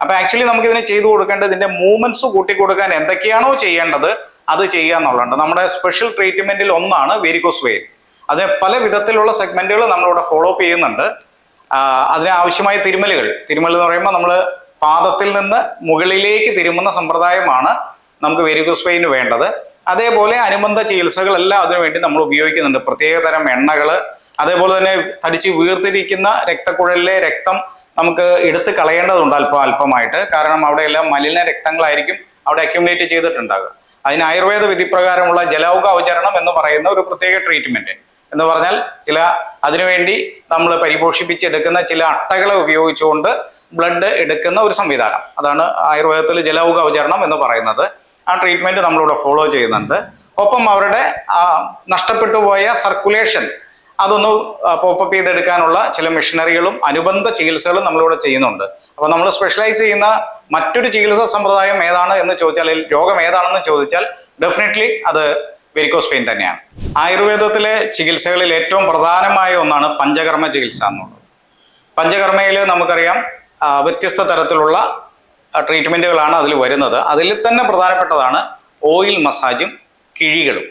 അപ്പൊ ആക്ച്വലി നമുക്ക് ഇതിന് ചെയ്തു കൊടുക്കേണ്ടത് ഇതിന്റെ മൂവ്മെന്റ്സ് കൂട്ടി കൊടുക്കാൻ എന്തൊക്കെയാണോ ചെയ്യേണ്ടത് അത് ചെയ്യുക എന്നുള്ളതാണ്. നമ്മുടെ സ്പെഷ്യൽ ട്രീറ്റ്മെന്റിൽ ഒന്നാണ് വെരിക്കോസ് വെയിൻ അതിന് പല വിധത്തിലുള്ള സെഗ്മെന്റുകൾ നമ്മളിവിടെ ഫോളോ അപ്പ് ചെയ്യുന്നുണ്ട്. അതിന് ആവശ്യമായ തിരുമലുകൾ. തിരുമൽ എന്ന് പറയുമ്പോൾ നമ്മൾ പാദത്തിൽ നിന്ന് മുകളിലേക്ക് തിരുമുന്ന സമ്പ്രദായമാണ് നമുക്ക് വെരിക്കോസ് വെയിന് വേണ്ടത്. അതേപോലെ അനുബന്ധ ചികിത്സകളെല്ലാം അതിനുവേണ്ടി നമ്മൾ ഉപയോഗിക്കുന്നുണ്ട്. പ്രത്യേക തരം എണ്ണകൾ അതേപോലെ തന്നെ തടിച്ച് വീർത്തിരിക്കുന്ന രക്തക്കുഴലിലെ രക്തം നമുക്ക് എടുത്ത് കളയേണ്ടതുണ്ട് അല്പം അല്പമായിട്ട്. കാരണം അവിടെയെല്ലാം മലിന രക്തങ്ങളായിരിക്കും അവിടെ അക്യുമുലേറ്റ് ചെയ്തിട്ടുണ്ടാകുക അതിന് ആയുർവേദ വിധിപ്രകാരമുള്ള ജലൗക അവചരണം എന്ന് പറയുന്ന ഒരു പ്രത്യേക ട്രീറ്റ്മെന്റ് എന്ന് പറഞ്ഞാൽ ചില അതിനുവേണ്ടി നമ്മൾ പരിപോഷിപ്പിച്ചെടുക്കുന്ന ചില അട്ടകളെ ഉപയോഗിച്ചുകൊണ്ട് ബ്ലഡ് എടുക്കുന്ന ഒരു സംവിധാനം. അതാണ് ആയുർവേദത്തിൽ ജലൗക അവചരണം എന്ന് പറയുന്നത്. ആ ട്രീറ്റ്മെന്റ് നമ്മളിവിടെ ഫോളോ ചെയ്യുന്നുണ്ട്. ഒപ്പം അവരുടെ നഷ്ടപ്പെട്ടു പോയ സർക്കുലേഷൻ അതൊന്ന് പോപ്പപ്പ് ചെയ്തെടുക്കാനുള്ള ചില മെഷീനറികളും അനുബന്ധ ചികിത്സകളും നമ്മളിവിടെ ചെയ്യുന്നുണ്ട്. അപ്പോൾ നമ്മൾ സ്പെഷ്യലൈസ് ചെയ്യുന്ന മറ്റൊരു ചികിത്സാ സമ്പ്രദായം ഏതാണ് എന്ന് ചോദിച്ചാൽ രോഗം ഏതാണെന്ന് ചോദിച്ചാൽ ഡെഫിനറ്റ്ലി അത് വെരിക്കോസ് പെയിൻ തന്നെയാണ്. ആയുർവേദത്തിലെ ചികിത്സകളിൽ ഏറ്റവും പ്രധാനമായ ഒന്നാണ് പഞ്ചകർമ്മ ചികിത്സ എന്നുള്ളത്. പഞ്ചകർമ്മയിൽ നമുക്കറിയാം വ്യത്യസ്ത തരത്തിലുള്ള ട്രീറ്റ്മെന്റുകളാണ് അതിൽ വരുന്നത്. അതിൽ തന്നെ പ്രധാനപ്പെട്ടതാണ് ഓയിൽ മസാജും കിഴികളും.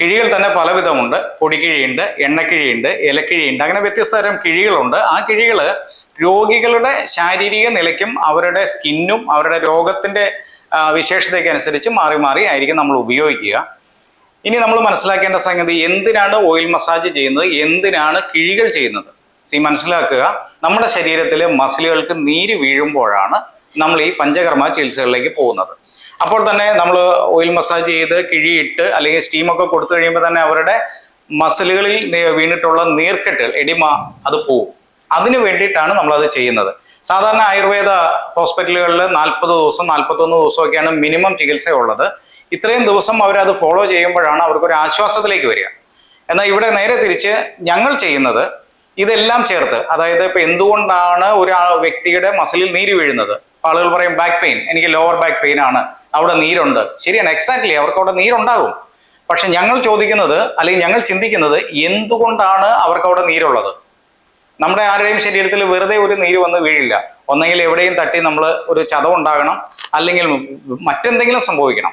കിഴികൾ തന്നെ പലവിധമുണ്ട്. പൊടിക്കിഴിയുണ്ട് എണ്ണക്കിഴിയുണ്ട് ഇലക്കിഴിയുണ്ട് അങ്ങനെ വ്യത്യസ്ത തരം കിഴികളുണ്ട്. ആ കിഴികൾ രോഗികളുടെ ശാരീരിക നിലയ്ക്കും അവരുടെ സ്കിന്നും അവരുടെ രോഗത്തിന്റെ വിശേഷതയ്ക്ക് അനുസരിച്ച് മാറി മാറി ആയിരിക്കും നമ്മൾ ഉപയോഗിക്കുക. ഇനി നമ്മൾ മനസ്സിലാക്കേണ്ട സംഗതി എന്തിനാണ് ഓയിൽ മസാജ് ചെയ്യുന്നത്? എന്തിനാണ് കിഴികൾ ചെയ്യുന്നത്? സി മനസ്സിലാക്കുക. നമ്മുടെ ശരീരത്തിലെ മസിലുകൾക്ക് നീര് വീഴുമ്പോഴാണ് നമ്മൾ ഈ പഞ്ചകർമ്മ ചികിത്സകളിലേക്ക് പോകുന്നത്. അപ്പോൾ തന്നെ നമ്മൾ ഓയിൽ മസാജ് ചെയ്ത് കിഴിയിട്ട് അല്ലെങ്കിൽ സ്റ്റീമൊക്കെ കൊടുത്തു കഴിയുമ്പോൾ തന്നെ അവരുടെ മസിലുകളിൽ വീണിട്ടുള്ള നീർക്കെട്ടുകൾ എഡിമ അത് പോവും. അതിനു വേണ്ടിയിട്ടാണ് നമ്മളത് ചെയ്യുന്നത്. സാധാരണ ആയുർവേദ ഹോസ്പിറ്റലുകളിൽ നാൽപ്പത് ദിവസം നാൽപ്പത്തൊന്ന് ദിവസമൊക്കെയാണ് മിനിമം ചികിത്സ ഉള്ളത്. ഇത്രയും ദിവസം അവരത് ഫോളോ ചെയ്യുമ്പോഴാണ് അവർക്കൊരു ആശ്വാസത്തിലേക്ക് വരിക. എന്നാൽ ഇവിടെ നേരെ തിരിച്ച് ഞങ്ങൾ ചെയ്യുന്നത് ഇതെല്ലാം ചേർത്ത് അതായത് ഇപ്പം എന്തുകൊണ്ടാണ് ഒരു വ്യക്തിയുടെ മസിലിൽ നീര് വീഴുന്നത്? ആളുകൾ പറയും ബാക്ക് പെയിൻ എനിക്ക് ലോവർ ബാക്ക് പെയിൻ ആണ്. അവിടെ നീരുണ്ട്. ശരിയാണ് എക്സാക്ട്ലി അവർക്ക് അവിടെ നീരുണ്ടാകും. പക്ഷെ ഞങ്ങൾ ചോദിക്കുന്നത് അല്ലെങ്കിൽ ഞങ്ങൾ ചിന്തിക്കുന്നത് എന്തുകൊണ്ടാണ് അവർക്ക് അവിടെ നീരുള്ളത്? നമ്മുടെ ആരുടെയും ശരീരത്തിൽ വെറുതെ ഒരു നീര് വന്ന് വീഴില്ല. ഒന്നെങ്കിൽ എവിടെയും തട്ടി നമ്മൾ ഒരു ചതവ് ഉണ്ടാകണം. അല്ലെങ്കിൽ മറ്റെന്തെങ്കിലും സംഭവിക്കണം.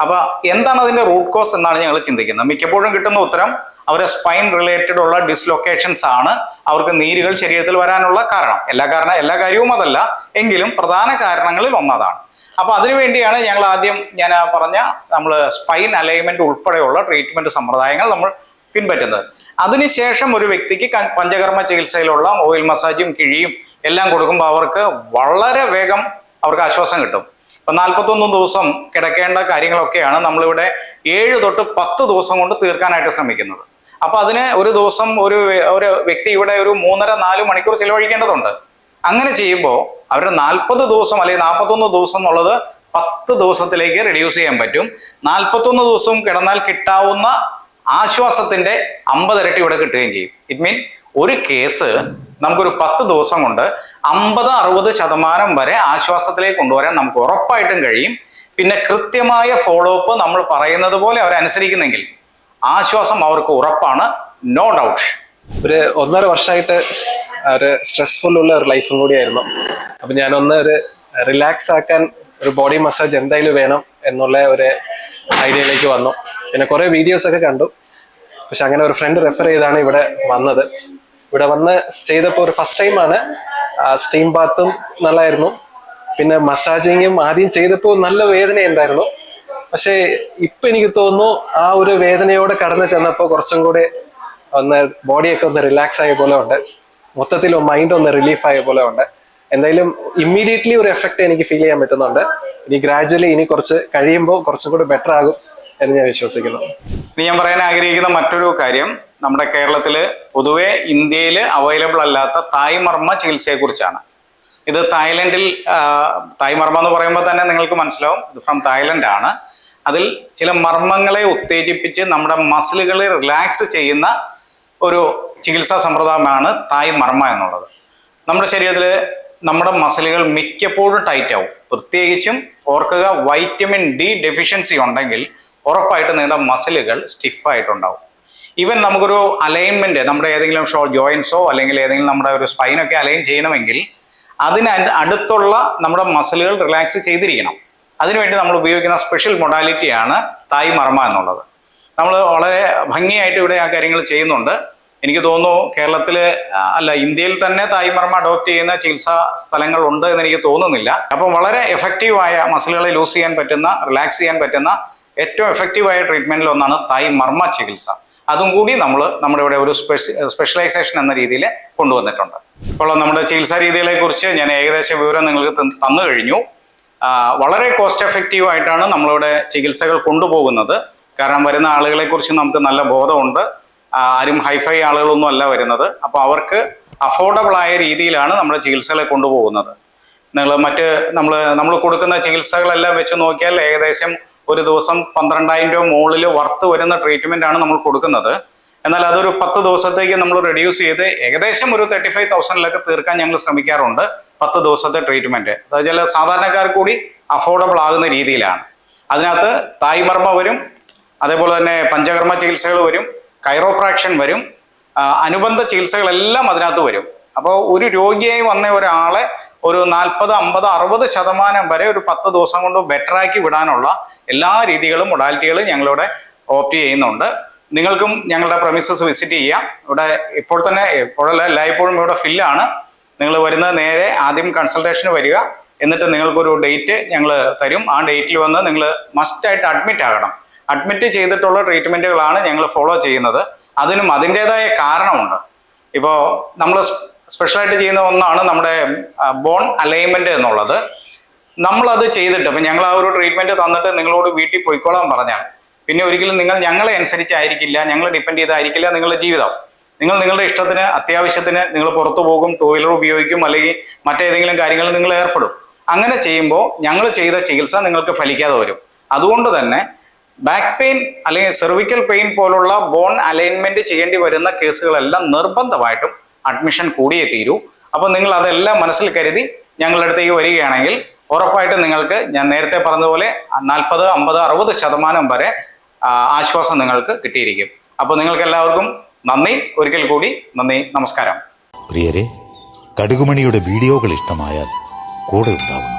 അപ്പൊ എന്താണ് അതിന്റെ റൂട്ട് കോസ് എന്നാണ് ഞങ്ങൾ ചിന്തിക്കുന്നത്. മിക്കപ്പോഴും കിട്ടുന്ന ഉത്തരം അവരെ സ്പൈൻ റിലേറ്റഡ് ഉള്ള ഡിസ്ലൊക്കേഷൻസ് ആണ് അവർക്ക് നീരുകൾ ശരീരത്തിൽ വരാനുള്ള കാരണം. എല്ലാ കാരണം എല്ലാ കാര്യവും അതല്ല. എങ്കിലും പ്രധാന കാരണങ്ങളിൽ ഒന്നതാണ്. അപ്പൊ അതിനുവേണ്ടിയാണ് ഞങ്ങൾ ആദ്യം ഞാൻ പറഞ്ഞ നമ്മൾ സ്പൈൻ അലൈൻമെന്റ് ഉൾപ്പെടെയുള്ള ട്രീറ്റ്മെന്റ് സമ്പ്രദായങ്ങൾ നമ്മൾ പിൻപറ്റുന്നത്. അതിനുശേഷം ഒരു വ്യക്തിക്ക് പഞ്ചകർമ്മ ചികിത്സയിലുള്ള ഓയിൽ മസാജും കിഴിയും എല്ലാം കൊടുക്കുമ്പോൾ അവർക്ക് വളരെ വേഗം അവർക്ക് ആശ്വാസം കിട്ടും. ഇപ്പൊ നാൽപ്പത്തൊന്ന് ദിവസം കിടക്കേണ്ട കാര്യങ്ങളൊക്കെയാണ് നമ്മളിവിടെ ഏഴ് തൊട്ട് പത്ത് ദിവസം കൊണ്ട് തീർക്കാനായിട്ട് ശ്രമിക്കുന്നത്. അപ്പൊ അതിന് ഒരു ദിവസം ഒരു ഒരു വ്യക്തി ഇവിടെ ഒരു മൂന്നര നാല് മണിക്കൂർ ചിലവഴിക്കേണ്ടതുണ്ട്. അങ്ങനെ ചെയ്യുമ്പോൾ അവർ നാൽപ്പത് ദിവസം അല്ലെങ്കിൽ നാൽപ്പത്തൊന്ന് ദിവസം എന്നുള്ളത് പത്ത് ദിവസത്തിലേക്ക് റെഡ്യൂസ് ചെയ്യാൻ പറ്റും. നാൽപ്പത്തൊന്ന് ദിവസം കിടന്നാൽ കിട്ടാവുന്ന ആശ്വാസത്തിന്റെ അമ്പത് ഇരട്ടി ഇവിടെ കിട്ടുകയും ചെയ്യും. ഇറ്റ് മീൻ ഒരു കേസ് നമുക്കൊരു പത്ത് ദിവസം കൊണ്ട് അമ്പത് അറുപത് ശതമാനം വരെ ആശ്വാസത്തിലേക്ക് കൊണ്ടുവരാൻ നമുക്ക് ഉറപ്പായിട്ടും കഴിയും. പിന്നെ കൃത്യമായ ഫോളോ അപ്പ് നമ്മൾ പറയുന്നത് പോലെ അവരനുസരിക്കുന്നെങ്കിൽ ആശ്വാസം അവർക്ക് ഉറപ്പാണ്. നോ ഡൗട്ട് ഒരു ഒന്നര വർഷമായിട്ട് ഒരു സ്ട്രെസ്ഫുൾ ഉള്ള ഒരു ലൈഫും കൂടി കൂടിയായിരുന്നു. അപ്പൊ ഒന്ന് ഒരു റിലാക്സ് ആക്കാൻ ഒരു ബോഡി മസാജ് എന്തായാലും വേണം എന്നുള്ള ഒരു ഐഡിയയിലേക്ക് വന്നു. പിന്നെ കുറെ വീഡിയോസ് ഒക്കെ കണ്ടു. പക്ഷെ അങ്ങനെ ഒരു ഫ്രണ്ട് റെഫർ ചെയ്താണ് ഇവിടെ വന്നത്. ഇവിടെ വന്ന് ചെയ്തപ്പോൾ ഒരു ഫസ്റ്റ് ടൈമാണ് സ്റ്റീം ബാത്തും നല്ലായിരുന്നു. പിന്നെ മസാജിങ്ങും ആദ്യം ചെയ്തപ്പോൾ നല്ല വേദന ഉണ്ടായിരുന്നു. പക്ഷേ ഇപ്പൊ എനിക്ക് തോന്നുന്നു ആ ഒരു വേദനയോടെ കടന്നു ചെന്നപ്പോൾ കുറച്ചും കൂടി ഒന്ന് ബോഡിയൊക്കെ ഒന്ന് റിലാക്സ് ആയ പോലെ ഉണ്ട്. മൊത്തത്തിൽ മൈൻഡ് ഒന്ന് റിലീഫ് ആയ പോലെ ഉണ്ട്. എന്തായാലും ഇമ്മീഡിയറ്റ്ലി ഒരു എഫക്റ്റ് എനിക്ക് ഫീൽ ചെയ്യാൻ പറ്റുന്നുണ്ട്. ഇനി ഗ്രാജുവലി ഇനി കുറച്ച് കഴിയുമ്പോൾ കുറച്ചും കൂടി ബെറ്റർ ആകും എന്ന് ഞാൻ വിശ്വസിക്കുന്നു. ഇനി ഞാൻ പറയാൻ ആഗ്രഹിക്കുന്ന മറ്റൊരു കാര്യം നമ്മുടെ കേരളത്തിൽ പൊതുവെ ഇന്ത്യയിൽ അവൈലബിൾ അല്ലാത്ത തായ് മർമ്മ ചികിത്സയെക്കുറിച്ചാണ്. ഇത് തായ്ലൻഡിൽ തായ്മർമ്മ തായ് മർമ്മ എന്ന് പറയുമ്പോൾ തന്നെ നിങ്ങൾക്ക് മനസ്സിലാവും ഇത് ഫ്രം തായ്ലൻഡ് ആണ്. അതിൽ ചില മർമ്മങ്ങളെ ഉത്തേജിപ്പിച്ച് നമ്മുടെ മസിലുകളെ റിലാക്സ് ചെയ്യുന്ന ഒരു ചികിത്സാ സമ്പ്രദായമാണ് തായ് മർമ്മ എന്നുള്ളത്. നമ്മുടെ ശരീരത്തിൽ നമ്മുടെ മസിലുകൾ മിക്കപ്പോഴും ടൈറ്റ് ആവും. പ്രത്യേകിച്ചും ഓർക്കുക വൈറ്റമിൻ ഡി ഡെഫിഷ്യൻസി ഉണ്ടെങ്കിൽ ഉറപ്പായിട്ട് നിങ്ങളുടെ മസിലുകൾ സ്റ്റിഫായിട്ടുണ്ടാവും ഈവൻ നമുക്കൊരു അലൈൻമെന്റ് നമ്മുടെ ഏതെങ്കിലും ഷോ ജോയിൻസോ അല്ലെങ്കിൽ ഏതെങ്കിലും നമ്മുടെ ഒരു സ്പൈനൊക്കെ അലൈൻ ചെയ്യണമെങ്കിൽ അതിന് അടുത്തുള്ള നമ്മുടെ മസിലുകൾ റിലാക്സ് ചെയ്തിരിക്കണം. അതിനുവേണ്ടി നമ്മൾ ഉപയോഗിക്കുന്ന സ്പെഷ്യൽ മൊഡാലിറ്റിയാണ് തായ് മർമ്മ എന്നുള്ളത്. നമ്മൾ വളരെ ഭംഗിയായിട്ട് ഇവിടെ ആ കാര്യങ്ങൾ ചെയ്യുന്നുണ്ട്. എനിക്ക് തോന്നുന്നു കേരളത്തിൽ അല്ല ഇന്ത്യയിൽ തന്നെ തായ്മർമ്മ അഡോപ്റ്റ് ചെയ്യുന്ന ചികിത്സാ സ്ഥലങ്ങൾ ഉണ്ട് എന്ന് എനിക്ക് തോന്നുന്നില്ല. അപ്പം വളരെ എഫക്റ്റീവായ മസിലുകളെ ലൂസ് ചെയ്യാൻ പറ്റുന്ന റിലാക്സ് ചെയ്യാൻ പറ്റുന്ന ഏറ്റവും എഫക്റ്റീവായ ട്രീറ്റ്മെന്റിൽ ഒന്നാണ് തായ്മർമ്മ ചികിത്സ. അതും കൂടി നമ്മൾ നമ്മുടെ ഇവിടെ ഒരു സ്പെഷ്യലൈസേഷൻ എന്ന രീതിയിൽ കൊണ്ടുവന്നിട്ടുണ്ട്. ഇപ്പോൾ നമ്മുടെ ചികിത്സാ രീതികളെ കുറിച്ച് ഞാൻ ഏകദേശ വിവരം നിങ്ങൾക്ക് തന്നു കഴിഞ്ഞു. വളരെ കോസ്റ്റ് എഫക്റ്റീവ് ആയിട്ടാണ് നമ്മളിവിടെ ചികിത്സകൾ കൊണ്ടുപോകുന്നത്. കാരണം വരുന്ന ആളുകളെ കുറിച്ച് നമുക്ക് നല്ല ബോധമുണ്ട്. ആരും ഹൈഫൈ ആളുകളൊന്നും അല്ല വരുന്നത്. അപ്പോൾ അവർക്ക് അഫോർഡബിൾ ആയ രീതിയിലാണ് നമ്മുടെ ചികിത്സകളെ കൊണ്ടുപോകുന്നത്. നിങ്ങൾ മറ്റ് നമ്മൾ നമ്മൾ കൊടുക്കുന്ന ചികിത്സകളെല്ലാം വെച്ച് നോക്കിയാൽ ഏകദേശം ഒരു ദിവസം പന്ത്രണ്ടായിരം രൂപ മുകളിൽ വർത്ത് വരുന്ന ട്രീറ്റ്മെന്റ് ആണ് നമ്മൾ കൊടുക്കുന്നത്. എന്നാൽ അതൊരു പത്ത് ദിവസത്തേക്ക് നമ്മൾ റെഡ്യൂസ് ചെയ്ത് ഏകദേശം ഒരു തേർട്ടി ഫൈവ് തൗസൻഡിലൊക്കെ തീർക്കാൻ ഞങ്ങൾ ശ്രമിക്കാറുണ്ട് പത്ത് ദിവസത്തെ ട്രീറ്റ്മെന്റ് അതായത് ചില സാധാരണക്കാർ കൂടി അഫോർഡബിൾ ആകുന്ന രീതിയിലാണ്. അതിനകത്ത് തായ്മർമ്മ വരും അതേപോലെ തന്നെ പഞ്ചകർമ്മ ചികിത്സകൾ വരും കൈറോപ്രാക്ഷൻ വരും അനുബന്ധ ചികിത്സകളെല്ലാം അതിനകത്ത് വരും. അപ്പോൾ ഒരു രോഗിയായി വന്ന ഒരാളെ ഒരു നാൽപ്പത് അമ്പത് അറുപത് ശതമാനം വരെ ഒരു പത്ത് ദിവസം കൊണ്ട് ബെറ്ററാക്കി വിടാനുള്ള എല്ലാ രീതികളും മൊഡാലിറ്റികളും ഞങ്ങളിവിടെ ഓപ്റ്റ് ചെയ്യുന്നുണ്ട്. നിങ്ങൾക്കും ഞങ്ങളുടെ പ്രമിസസ് വിസിറ്റ് ചെയ്യാം. ഇവിടെ ഇപ്പോൾ തന്നെ ഇപ്പോഴല്ല എല്ലായ്പ്പോഴും ഇവിടെ ഫില്ലാണ്. നിങ്ങൾ വരുന്നത് നേരെ ആദ്യം കൺസൾട്ടേഷന് വരിക. എന്നിട്ട് നിങ്ങൾക്കൊരു ഡേറ്റ് ഞങ്ങൾ തരും. ആ ഡേറ്റിൽ വന്ന് നിങ്ങൾ മസ്റ്റായിട്ട് അഡ്മിറ്റ് ആകണം അഡ്മിറ്റ് ചെയ്തിട്ടുള്ള ട്രീറ്റ്മെന്റുകളാണ് ഞങ്ങൾ ഫോളോ ചെയ്യുന്നത്. അതിനും അതിന്റെതായ കാരണമുണ്ട്. ഇപ്പോൾ നമ്മൾ സ്പെഷ്യലായിട്ട് ചെയ്യുന്ന ഒന്നാണ് നമ്മുടെ ബോൺ അലൈൻമെന്റ് എന്നുള്ളത്. നമ്മളത് ചെയ്തിട്ട് ഇപ്പം ഞങ്ങൾ ആ ഒരു ട്രീറ്റ്മെന്റ് തന്നിട്ട് നിങ്ങളോട് വീട്ടിൽ പോയിക്കോളാൻ പറഞ്ഞാൽ പിന്നെ ഒരിക്കലും നിങ്ങൾ ഞങ്ങളെ അനുസരിച്ചായിരിക്കില്ല ഞങ്ങൾ ഡിപ്പെൻഡ് ചെയ്തായിരിക്കില്ല നിങ്ങളുടെ ജീവിതം. നിങ്ങൾ നിങ്ങളുടെ ഇഷ്ടത്തിന് അത്യാവശ്യത്തിന് നിങ്ങൾ പുറത്തു പോകും ടൂ വീലർ ഉപയോഗിക്കും അല്ലെങ്കിൽ മറ്റേതെങ്കിലും കാര്യങ്ങളിൽ നിങ്ങൾ ഏർപ്പെടും. അങ്ങനെ ചെയ്യുമ്പോൾ ഞങ്ങൾ ചെയ്ത ചികിത്സ നിങ്ങൾക്ക് ഫലിക്കാതെ വരും. അതുകൊണ്ട് തന്നെ ബാക്ക് പെയിൻ അല്ലെങ്കിൽ സെർവിക്കൽ പെയിൻ പോലുള്ള ബോൺ അലൈൻമെന്റ് ചെയ്യേണ്ടി വരുന്ന കേസുകളെല്ലാം നിർബന്ധമായിട്ടും അഡ്മിഷൻ കൂടിയേ തീരൂ. അപ്പോൾ നിങ്ങൾ അതെല്ലാം മനസ്സിൽ കരുതി ഞങ്ങളുടെ അടുത്തേക്ക് വരികയാണെങ്കിൽ ഉറപ്പായിട്ടും നിങ്ങൾക്ക് ഞാൻ നേരത്തെ പറഞ്ഞതുപോലെ നാൽപ്പത് അമ്പത് അറുപത് ശതമാനം വരെ ആശ്വാസം നിങ്ങൾക്ക് കിട്ടിയിരിക്കും. അപ്പോൾ നിങ്ങൾക്ക് എല്ലാവർക്കും നന്ദി. ഒരിക്കൽ കൂടി നന്ദി നമസ്കാരം. പ്രിയരെ കടുകുമണിയുടെ വീഡിയോകൾ ഇഷ്ടമായാൽ കൂടെ ഉണ്ടാവുന്നു